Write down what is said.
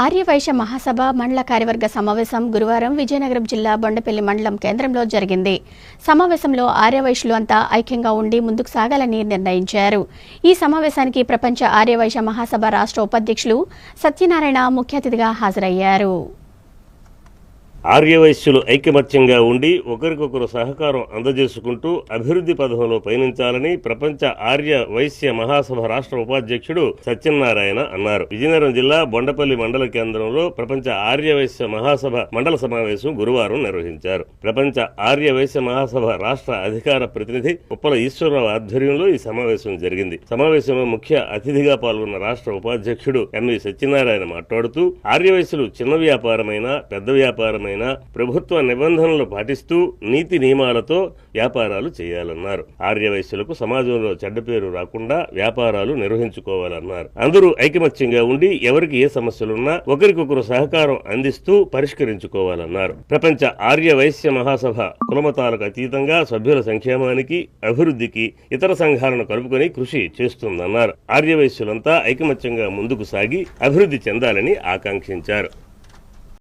ఆర్యవైశ్య మహాసభ మండల కార్యవర్గ సమావేశం గురువారం విజయనగరం జిల్లా బొండపల్లి మండలం కేంద్రంలో జరిగింది. సమావేశంలో ఆర్యవైశ్యులు అంతా ఐక్యంగా ఉండి ముందుకు సాగాలని నిర్ణయించారు. ఈ సమావేశానికి ప్రపంచ ఆర్యవైశ్య మహాసభ రాష్ట్ర ఉపాధ్యక్షులు సత్యనారాయణ ముఖ్య అతిథిగా హాజరయ్యారు. ఆర్యవైశ్యులు ఐకమత్యంగా ఉండి ఒకరికొకరు సహకారం అందజేసుకుంటూ అభివృద్ధి పథంలో పయనించాలని ప్రపంచ ఆర్య వైశ్య మహాసభ రాష్ట్ర ఉపాధ్యక్షుడు సత్యనారాయణ అన్నారు. విజయనగరం జిల్లా బొండపల్లి మండల కేంద్రంలో ప్రపంచ ఆర్య వైశ్య మహాసభ మండల సమావేశం గురువారం నిర్వహించారు. ప్రపంచ ఆర్య వైశ్య మహాసభ రాష్ట్ర అధికార ప్రతినిధి ఉప్పల ఈశ్వరరావు ఆధ్వర్యంలో ఈ సమావేశం జరిగింది. సమావేశంలో ముఖ్య అతిథిగా పాల్గొన్న రాష్ట్ర ఉపాధ్యక్షుడు ఎంవి సత్యనారాయణ మాట్లాడుతూ ఆర్యవైశ్యులు చిన్న వ్యాపారమైనా పెద్ద వ్యాపారమైన ప్రభుత్వ నిబంధనలు పాటిస్తూ నీతి నియమాలతో వ్యాపారాలు చేయాలన్నారు. ఆర్యవైశ్యులకు సమాజంలో చెడ్డ పేరు రాకుండా వ్యాపారాలు నిర్వహించుకోవాలన్నారు. అందరూ ఐకమత్యంగా ఉండి ఎవరికి ఏ సమస్యలున్నా ఒకరికొకరు సహకారం అందిస్తూ పరిష్కరించుకోవాలన్నారు. ప్రపంచ ఆర్య వైశ్య మహాసభ కులమతాలకు అతీతంగా సభ్యుల సంక్షేమానికి అభివృద్ధికి ఇతర సంఘాలను కలుపుకొని కృషి చేస్తుందన్నారు. ఆర్యవైశ్యులంతా ఐకమత్యంగా ముందుకు సాగి అభివృద్ధి చెందాలని ఆకాంక్షించారు.